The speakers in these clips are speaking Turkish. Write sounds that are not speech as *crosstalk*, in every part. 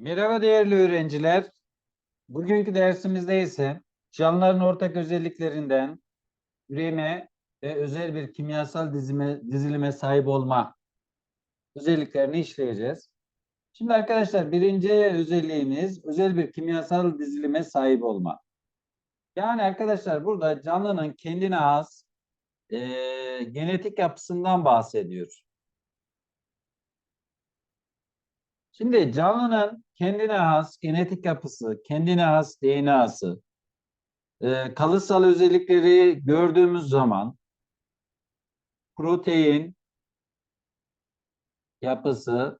Merhaba değerli öğrenciler. Bugünkü dersimizde ise canlıların ortak özelliklerinden üreme ve özel bir kimyasal dizime, dizilime sahip olma özelliklerini işleyeceğiz. Şimdi arkadaşlar birinci özelliğimiz özel bir kimyasal dizilime sahip olma. Yani arkadaşlar burada canlının kendine has eee, genetik yapısından bahsediyor. Şimdi canlının kendine has genetik yapısı, kendine has DNA'sı, e, kalıtsal özellikleri gördüğümüz zaman protein yapısı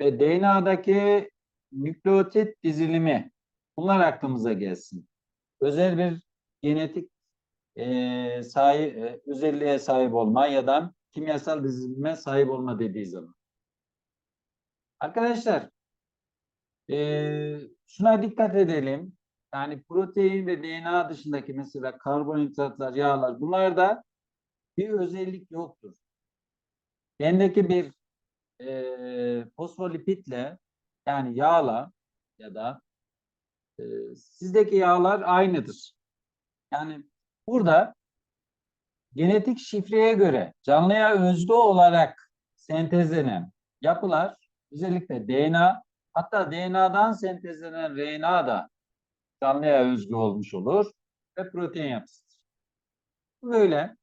ve DNA'daki nükleotit dizilimi bunlar aklımıza gelsin. Özel bir genetik e, sahip, e, özelliğe sahip olma ya da kimyasal dizilime sahip olma dediği zaman. Arkadaşlar, eee, şuna dikkat edelim. Yani protein ve DNA dışındaki mesela karbonhidratlar, yağlar bunlarda bir özellik yoktur. Bendeki bir eee fosfolipidle yani yağla ya da eee, sizdeki yağlar aynıdır. Yani burada genetik şifreye göre canlıya özgü olarak sentezlenen yapılar özellikle DNA hatta DNA'dan sentezlenen RNA da canlıya özgü olmuş olur ve protein yapısıdır. Böyle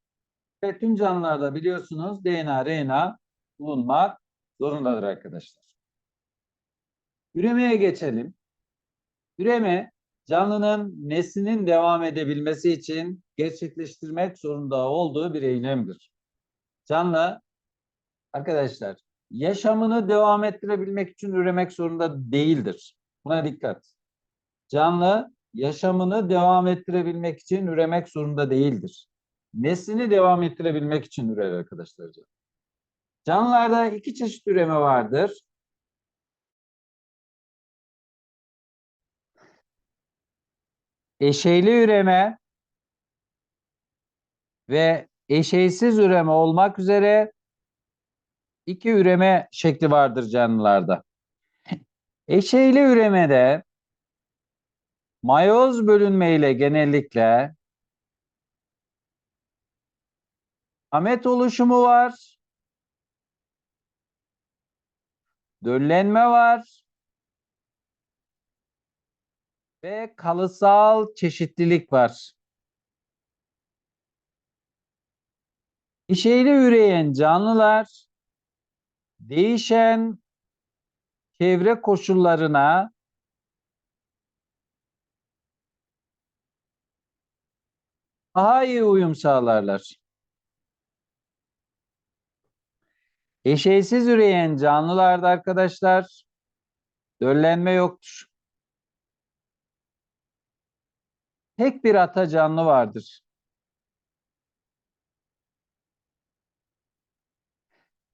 ve tüm canlılarda biliyorsunuz DNA, RNA bulunmak zorundadır arkadaşlar. Üremeye geçelim. Üreme canlının neslinin devam edebilmesi için gerçekleştirmek zorunda olduğu bir eylemdir. Canlı arkadaşlar yaşamını devam ettirebilmek için üremek zorunda değildir. Buna dikkat. Canlı yaşamını devam ettirebilmek için üremek zorunda değildir. Neslini devam ettirebilmek için ürer arkadaşlar. canlı. Canlılarda iki çeşit üreme vardır. Eşeyli üreme ve eşeysiz üreme olmak üzere iki üreme şekli vardır canlılarda. *laughs* Eşeyli üremede mayoz bölünmeyle genellikle amet oluşumu var. Döllenme var. Ve kalıtsal çeşitlilik var. İşeyli üreyen canlılar değişen çevre koşullarına daha iyi uyum sağlarlar. Eşeysiz üreyen canlılarda arkadaşlar döllenme yoktur. Tek bir ata canlı vardır.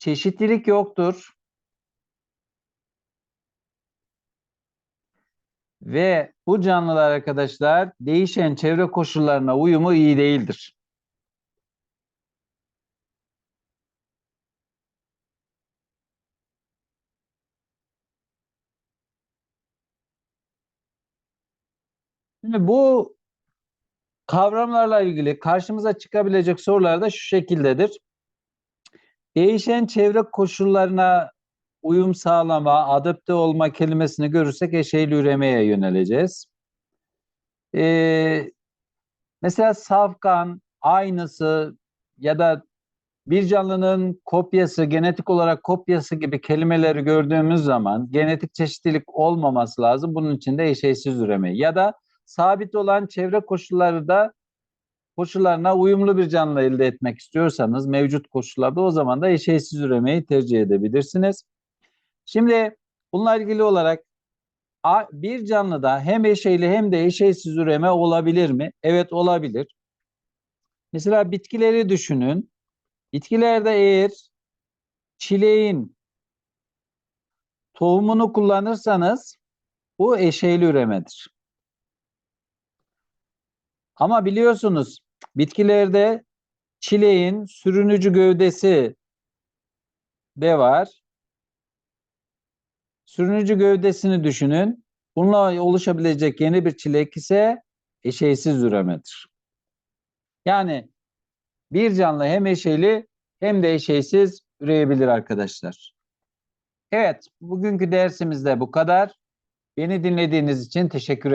Çeşitlilik yoktur. Ve bu canlılar arkadaşlar değişen çevre koşullarına uyumu iyi değildir. Şimdi bu kavramlarla ilgili karşımıza çıkabilecek sorular da şu şekildedir. Değişen çevre koşullarına uyum sağlama, adapte olma kelimesini görürsek eşeğli üremeye yöneleceğiz. Ee, mesela safkan, aynısı ya da bir canlının kopyası, genetik olarak kopyası gibi kelimeleri gördüğümüz zaman genetik çeşitlilik olmaması lazım. Bunun için de eşeysiz üreme. Ya da sabit olan çevre koşulları da koşullarına uyumlu bir canlı elde etmek istiyorsanız mevcut koşullarda o zaman da eşeysiz üremeyi tercih edebilirsiniz. Şimdi bununla ilgili olarak bir canlıda hem eşeyli hem de eşeysiz üreme olabilir mi? Evet olabilir. Mesela bitkileri düşünün. Bitkilerde eğer çileğin tohumunu kullanırsanız bu eşeyli üremedir. Ama biliyorsunuz bitkilerde çileğin sürünücü gövdesi de var. Sürünücü gövdesini düşünün. Bununla oluşabilecek yeni bir çilek ise eşeysiz üremedir. Yani bir canlı hem eşeyli hem de eşeysiz üreyebilir arkadaşlar. Evet, bugünkü dersimizde bu kadar. Beni dinlediğiniz için teşekkür